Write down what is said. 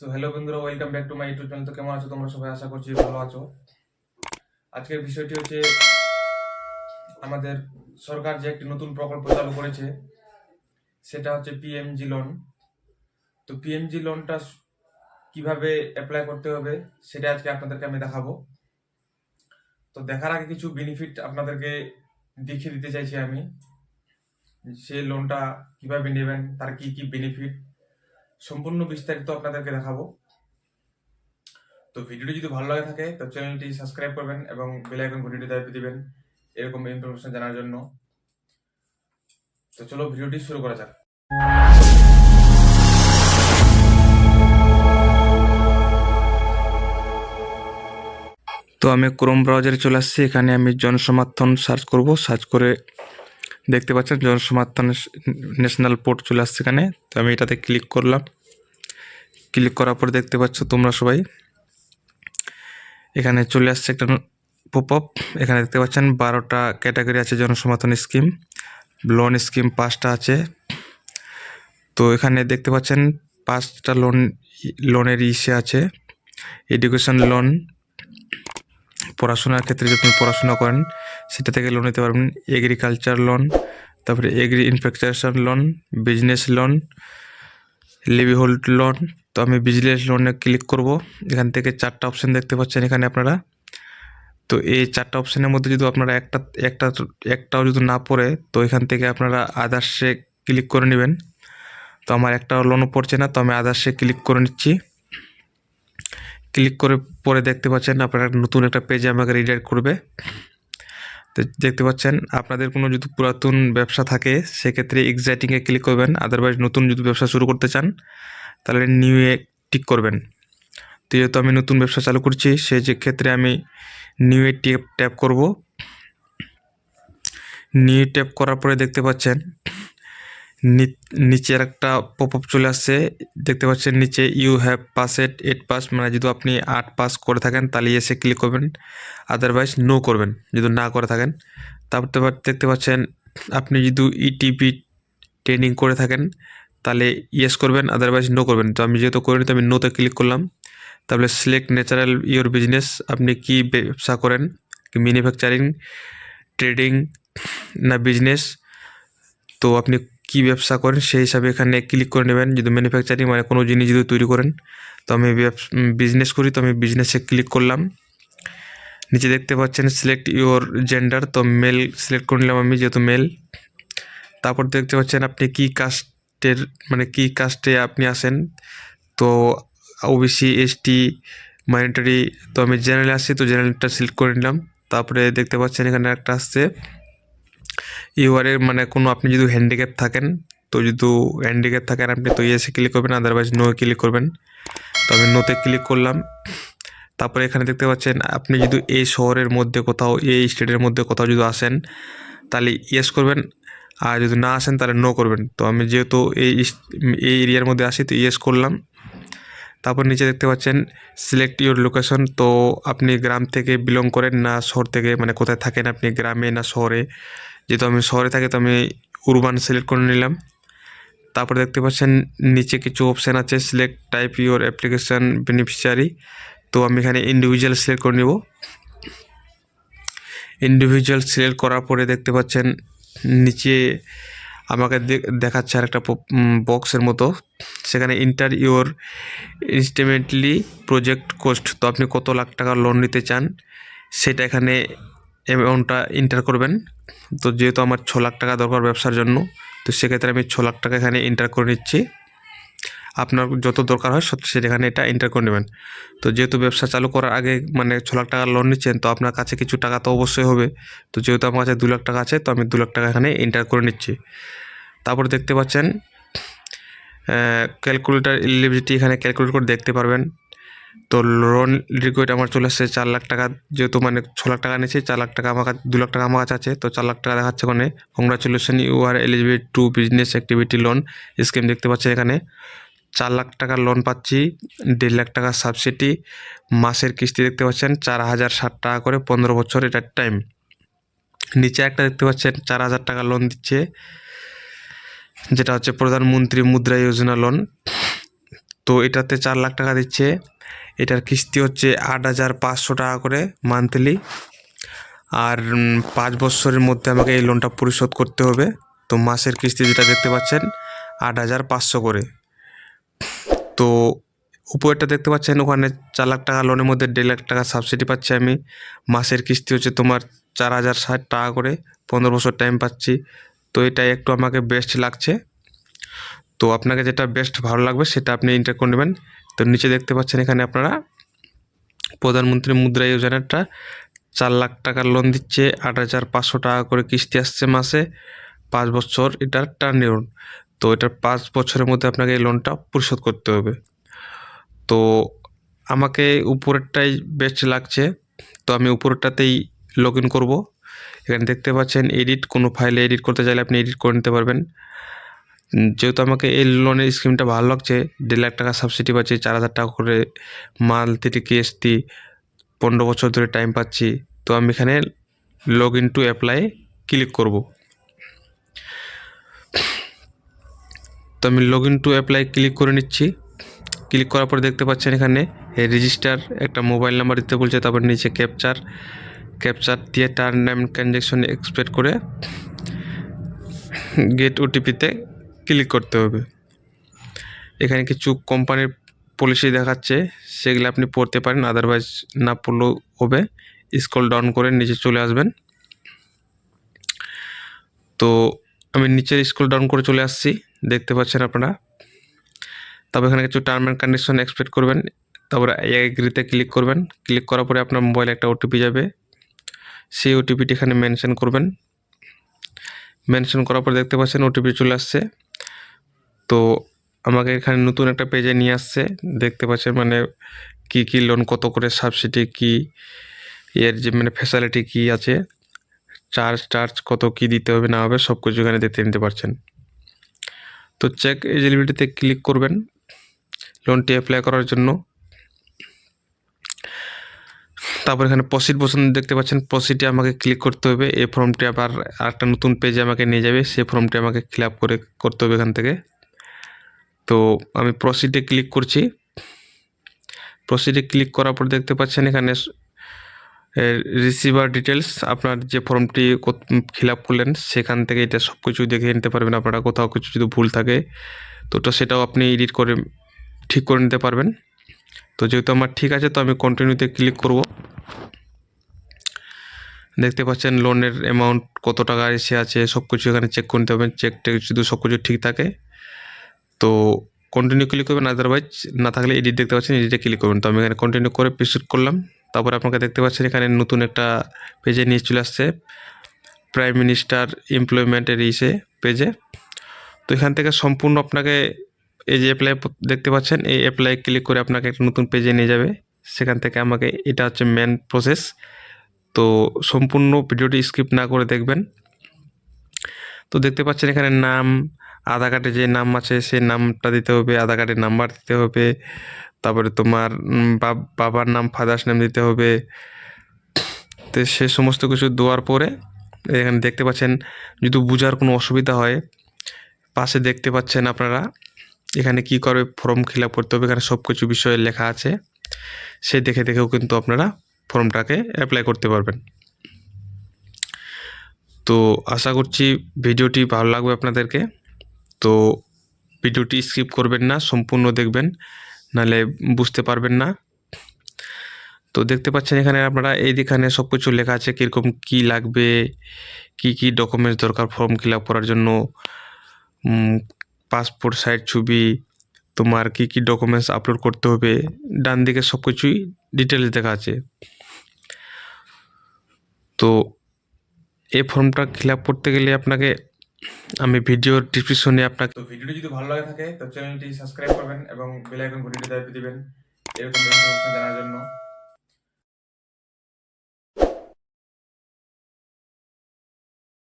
So hello বন্ধুরা welcome back to my YouTube channel তো কেমন আছো? তোমরা সবাই আশা করছি ভালো আছো। আজকের বিষয়টি হচ্ছে, আমাদের সরকার যে একটি নতুন প্রকল্প চালু করেছে, সেটা হচ্ছে পিএমজি লোন তো পিএমজি লোনটা কীভাবে অ্যাপ্লাই করতে হবে, সেটা আজকে আপনাদেরকে আমি দেখাবো। তো দেখার আগে কিছু বেনিফিট আপনাদেরকে দেখিয়ে দিতে চাইছি আমি। সেই লোনটা কীভাবে নেবেন, তার কি কি বেনিফিট সম্পূর্ণ বিস্তারিত আপনাদেরকে দেখাবো। তো ভিডিওটি যদি ভালো লাগে থাকে, তো চ্যানেলটি সাবস্ক্রাইব করবেন এবং বেল আইকন ঘন্টিটি দাবি দিবেন এরকম ইনফরমেশন জানার জন্য। তো চলো ভিডিওটি শুরু করা যাক। তো আমি ক্রোম ব্রাউজারে চলে আসছি। এখানে আমি জনসমর্থন সার্চ করব। সার্চ করে দেখতে পাচ্ছেন, জনসমর্থন ন্যাশনাল পোর্ট চলে আসছে এখানে। তো আমি এটাতে ক্লিক করলাম। ক্লিক করার পর দেখতে পাচ্ছ তোমরা সবাই এখানে চলে আসছে একটা পপ আপ এখানে দেখতে পাচ্ছেন বারোটা ক্যাটাগরি আছে জনসমর্থন স্কিম লোন স্কিম পাঁচটা আছে। তো এখানে দেখতে পাচ্ছেন পাঁচটা লোন লোনের ইসে আছে। এডুকেশন লোন পড়াশোনার ক্ষেত্রে যদি পড়াশোনা করেন সেটা থেকে লোন নিতে পারবেন। এগ্রিকালচার লোন তারপরে agri infrastructure loan business loan livelihood loan তো আমি বিজনেস লোনে ক্লিক করব। এখান থেকে চারটা অপশান দেখতে পাচ্ছেন এখানে আপনারা। তো এই চারটা অপশানের মধ্যে যদি আপনারা একটা একটা, একটাও যদি না পড়ে, তো এখান থেকে আপনারা আদার্সে ক্লিক করে নেবেন। তো আমার একটা লোনও পড়ছে না, তো আমি আদার্সে ক্লিক করে নিচ্ছি। ক্লিক করে পরে দেখতে পাচ্ছেন আপনারা নতুন একটা পেজে আমাকে রিডাইরেক্ট করবে। তো, দেখতে পাচ্ছেন, আপনাদের কোনো যদি পুরাতন ব্যবসা থাকে, সেক্ষেত্রে এক্সাইটিংয়ে ক্লিক করবেন। আদারওয়াইজ নতুন যদি ব্যবসা শুরু করতে চান, তাহলে নিউ এ টিক করবেন। তো যেহেতু আমি নতুন ব্যবসা চালু করছি সে যে ক্ষেত্রে আমি নিউ এ ট্যাপ ট্যাপ করব। নিউ ট্যাপ করার পরে দেখতে পাচ্ছেন নিচের একটা পপ আপ চলে আসছে। দেখতে পাচ্ছেন নিচে you have pass at eight pass মানে যদি আপনি আট পাস করে থাকেন, তাহলে এসে ক্লিক করবেন। আদারওয়াইজ নো করবেন, যদি না করে থাকেন। তারপর দেখতে পাচ্ছেন, আপনি যদি ইটিপি ট্রেনিং করে থাকেন, তাহলে ইয়েস করবেন আদারওয়াইজ নো করবেন। তো আমি যেহেতু করিনি, তো আমি নোতে ক্লিক করলাম। তাহলে সিলেক্ট ন্যাচারাল ইয়োর বিজনেস আপনি কি ব্যবসা করেন? ম্যানুফ্যাকচারিং ট্রেডিং না বিজনেস তো আপনি কি ব্যবসা করেন, সেই হিসাবে এখানে ক্লিক করে নেবেন। যদি ম্যানুফ্যাকচারিং মানে কোনো জিনিস যদি তৈরি করেন, তো আমি বিজনেস করি, তো আমি বিজনেসে ক্লিক করলাম। নিচে দেখতে পাচ্ছেন সিলেক্ট ইউর জেন্ডার তো মেল সিলেক্ট করে নিলাম আমি যেহেতু মেল তারপর দেখতে পাচ্ছেন আপনি কি কাস্টের মানে কি কাস্টে আপনি আসেন তো ওবিসি এসটি মাইনরিটি তো আমি জেনারেল আসছি তো জেনারেলটা সিলেক্ট করে নিলাম। তারপরে দেখতে পাচ্ছেন এখানে একটা আসছে। ইউআরের মানে কোনো আপনি যদি হ্যান্ডিক্যাপ থাকেন, তো যদি হ্যান্ডিক্যাপ থাকেন, আপনি তো ইয়েসে ক্লিক করবেন আদারওয়াইজ নো ক্লিক করবেন। তো আমি নোতে ক্লিক করলাম। তারপরে এখানে দেখতে পাচ্ছেন, আপনি যদি এই শহরের মধ্যে কোথাও, এই স্টেটের মধ্যে কোথাও যদি আসেন, তাহলে ইয়েস করবেন। আর যদি না আসেন, তাহলে নো করবেন। তো আমি যেহেতু এই এই এরিয়ার মধ্যে আসি, তো ইয়েস করলাম। তারপর নিচে দেখতে পাচ্ছেন সিলেক্ট ইউর লোকেশন তো আপনি গ্রাম থেকে বিলং করেন না শহর থেকে মানে কোথায় থাকেন আপনি, গ্রামে না শহরে? যেহেতু আমি শহরে থাকি, তো আমি উরবান সিলেক্ট করে নিলাম। তারপর দেখতে পাচ্ছেন, নিচে কিছু অপশান আছে select type your application beneficiary তো আমি এখানে ইন্ডিভিজুয়াল সিলেক্ট করে নেব। ইন্ডিভিজুয়াল সিলেক্ট করার পরে দেখতে পাচ্ছেন, নিচে আমাকে দেখাচ্ছে আর একটা বক্সের মতো। সেখানে enter your estimated project cost তো আপনি কত লাখ টাকা লোন নিতে চান, সেটা এখানে অ্যামাউন্টটা ইন্টার করবেন। তো যেহেতু আমার ছ লাখ টাকা দরকার ব্যবসার জন্য, তো সেক্ষেত্রে আমি ছ লাখ টাকা এখানে এন্টার করে নিচ্ছি। আপনার যত দরকার হয় সেখানে এটা এন্টার করে নেবেন। তো যেহেতু ব্যবসা চালু করার আগে মানে ছ লাখ টাকা লোন নিচ্ছেন, তো আপনার কাছে কিছু টাকা তো অবশ্যই হবে। তো যেহেতু আমার কাছে দু লাখ টাকা আছে, তো আমি দু লাখ টাকা এখানে এন্টার করে নিচ্ছি। তারপর দেখতে পাচ্ছেন ক্যালকুলেটার এলিজিবিলিটি এখানে ক্যালকুলেট করে দেখতে পারবেন। তো লোন রিকোয়েড আমার চলে আসছে চার লাখ টাকা, যেহেতু মানে ছ লাখ টাকা নিয়েছি চার লাখ টাকা আমার কাছে, দু লাখ টাকা আমার কাছে আছে, তো চার লাখ টাকা দেখাচ্ছে ওখানে। Congratulation you are eligible to business activity loan scheme দেখতে পাচ্ছেন এখানে। চার লাখ টাকার লোন পাচ্ছি, দেড় লাখ টাকার সাবসিডি মাসের কিস্তি দেখতে পাচ্ছেন চার হাজার ষাট টাকা করে পনেরো বছর এটার টাইম নিচে একটা দেখতে পাচ্ছেন চার হাজার টাকা লোন দিচ্ছে, যেটা হচ্ছে প্রধানমন্ত্রী মুদ্রা যোজনা লোন তো এটাতে চার লাখ টাকা দিচ্ছে, এটার কিস্তি হচ্ছে আট হাজার পাঁচশো টাকা করে মান্থলি আর পাঁচ বছরের মধ্যে আমাকে এই লোনটা পরিশোধ করতে হবে। তো মাসের কিস্তি যেটা দেখতে পাচ্ছেন, আট হাজার পাঁচশো করে। তো উপরেরটা দেখতে পাচ্ছেন, ওখানে চার লাখ টাকা লোনের মধ্যে দেড় লাখ টাকা সাবসিডি পাচ্ছি আমি। মাসের কিস্তি হচ্ছে তোমার চার হাজার ষাট টাকা করে, পনেরো বছর টাইম পাচ্ছি। তো এটাই একটু আমাকে বেস্ট লাগছে। তো আপনাকে যেটা বেস্ট ভালো লাগবে সেটা আপনি এন্টার করে নেবেন। তো নিচে দেখতে পাচ্ছেন এখানে আপনারা প্রধানমন্ত্রী মুদ্রা যোজনাটা চার লাখ টাকার লোন দিচ্ছে, আট হাজার পাঁচশো টাকা করে কিস্তি আসছে মাসে। পাঁচ বছর এটার টার্ন তো এটার পাঁচ বছরের মধ্যে আপনাকে এই লোনটা পরিশোধ করতে হবে। তো আমাকে উপরেরটাই বেস্ট লাগছে। তো আমি উপরেরটাতেই লগ ইন করব। এখানে দেখতে পাচ্ছেন এডিট কোনো ফাইলে এডিট করতে চাইলে আপনি এডিট করে নিতে পারবেন। যেহেতু আমাকে এই লোনের স্কিমটা ভালো লাগছে, দেড় লাখ টাকা সাবসিডি পাচ্ছি, চার হাজার টাকা করে মান্থলি কিস্তি পনেরো বছর ধরে টাইম পাচ্ছি। তো আমি এখানে log in to apply click করব। তো আমি log in to apply click করে নিচ্ছি। ক্লিক করার পর দেখতে পাচ্ছেন এখানে রেজিস্টার একটা মোবাইল নাম্বার দিতে বলছে, তারপর নিচে ক্যাপচার ক্যাপচার দিয়ে টার্ন অ্যান্ড ট্রানজ্যাকশন এক্সপেক্ট করে গেট ওটিপিতে ক্লিক করতে হবে। এখানে কিছু কোম্পানির পলিসি দেখাচ্ছে, সেগুলো আপনি পড়তে পারেন আদারওয়াইজ না পড়লেও হবে। স্কল ডাউন করে নিচে চলে আসবেন। তো আমি নিচের স্ক্রল ডাউন করে চলে আসছি। দেখতে পাচ্ছেন আপনারা। তবে এখানে কিছু টার্ম অ্যান্ড কন্ডিশন এক্সপেক্ট করবেন। তারপরে এগ্রিতে ক্লিক করবেন। ক্লিক করার পরে আপনার মোবাইলে একটা ওটিপি যাবে। সেই ওটিপিটি এখানে মেনশন করবেন। মেনশন করার পর দেখতে পাচ্ছেন ওটিপি চলে আসছে। তো আমাকে এখানে নতুন একটা পেজে নিয়ে আসছে। দেখতে পাচ্ছেন মানে কি কি লোন কত করে সাবসিডি কি এর যে মানে ফ্যাসিলিটি কি আছে। চার্জ টার্জ কত কি দিতে হবে, না হবে সব কিছু এখানে দেখতে নিতে পারছেন। তো চেক এলিজিবিলিটিতে ক্লিক করবেন। লোনটি অ্যাপ্লাই করার জন্য। তারপর এখানে প্রসিড বসন দেখতে পাচ্ছেন। প্রসিডে আমাকে ক্লিক করতে হবে। এই ফর্মটি আবার আরেকটা নতুন পেজে আমাকে নিয়ে যাবে। সেই ফর্মটি আমাকে ফিল আপ করে করতে হবে এখান থেকে। তো আমি প্রসিডে ক্লিক করছি। প্রসিডে ক্লিক করার পর দেখতে পাচ্ছেন এখানে রিসিভার ডিটেলস আপনার যে ফর্মটি ফিল আপ করলেন, সেখান থেকে এটা সব কিছু দেখে নিতে পারবেন। আপনারা কোথাও কিছু যদি ভুল থাকে, তো তো সেটাও আপনি এডিট করে ঠিক করে নিতে পারবেন। তো যেহেতু আমার ঠিক আছে, তো আমি কন্টিনিউতে ক্লিক করব। দেখতে পাচ্ছেন লোনের অ্যামাউন্ট কত টাকা এসে আছে সব কিছু এখানে চেক করে নিতে হবে। চেক টেক যদি সব কিছু ঠিক থাকে, তো কন্টিনিউ ক্লিক করবেন আদারওয়াইজ না থাকলে এডিট দেখতে পাচ্ছেন এডিটে ক্লিক করবেন। তো আমি এখানে কন্টিনিউ করে প্রসিড করলাম। তারপরে আপনাকে দেখতে পাচ্ছেন এখানে নতুন একটা পেজে নিয়ে চলে আসছে। প্রাইম মিনিস্টার এমপ্লয়মেন্টের ইসে পেজে তো এখান থেকে সম্পূর্ণ আপনাকে এই যে অ্যাপ্লাই দেখতে পাচ্ছেন, এই অ্যাপ্লাই ক্লিক করে আপনাকে একটা নতুন পেজে নিয়ে যাবে। সেখান থেকে আমাকে এটা হচ্ছে মেন প্রসেস তো সম্পূর্ণ ভিডিওটি স্কিপ না করে দেখবেন। তো দেখতে পাচ্ছেন এখানে নাম, আধার কার্ডে যে নাম আছে, সেই নামটা দিতে হবে, আধার কার্ডের নাম্বার দিতে হবে। তারপরে তোমার বাবার নাম ফাদার্স নাম দিতে হবে। তো সে সমস্ত কিছু দেওয়ার পরে এখানে দেখতে পাচ্ছেন, যদি বোঝার কোনো অসুবিধা হয়, পাশে দেখতে পাচ্ছেন আপনারা, এখানে কি করে ফর্ম ফিল করতে হবে, এখানে সব কিছু বিষয়ে লেখা আছে। সে দেখে দেখেও কিন্তু আপনারা ফর্মটাকে অ্যাপ্লাই করতে পারবেন। তো আশা করছি ভিডিওটি ভালো লাগবে আপনাদেরকে। তো ভিডিওটি স্কিপ করবেন না, সম্পূর্ণ দেখবেন। নাহলে বুঝতে পারবেন না। তো দেখতে পাচ্ছেন এখানে আপনারা এইখানে সব কিছু লেখা আছে কীরকম কী লাগবে, কি কি ডকুমেন্টস দরকার ফর্ম ফিল আপ করার জন্য পাসপোর্ট সাইজ ছবি, তোমার কি কি ডকুমেন্টস আপলোড করতে হবে, ডান দিকে সব কিছুই ডিটেলস দেখা আছে। তো এই ফর্মটা ফিল আপ করতে গেলে আপনাকে আমি ভিডিওর ডিসক্রিপশনে আপনাকে তো ভিডিওটি যদি ভালো লাগে থাকে, তো চ্যানেলটি সাবস্ক্রাইব করবেন এবং বেল আইকন দাবি দিবেন। এরকম জানার জন্য।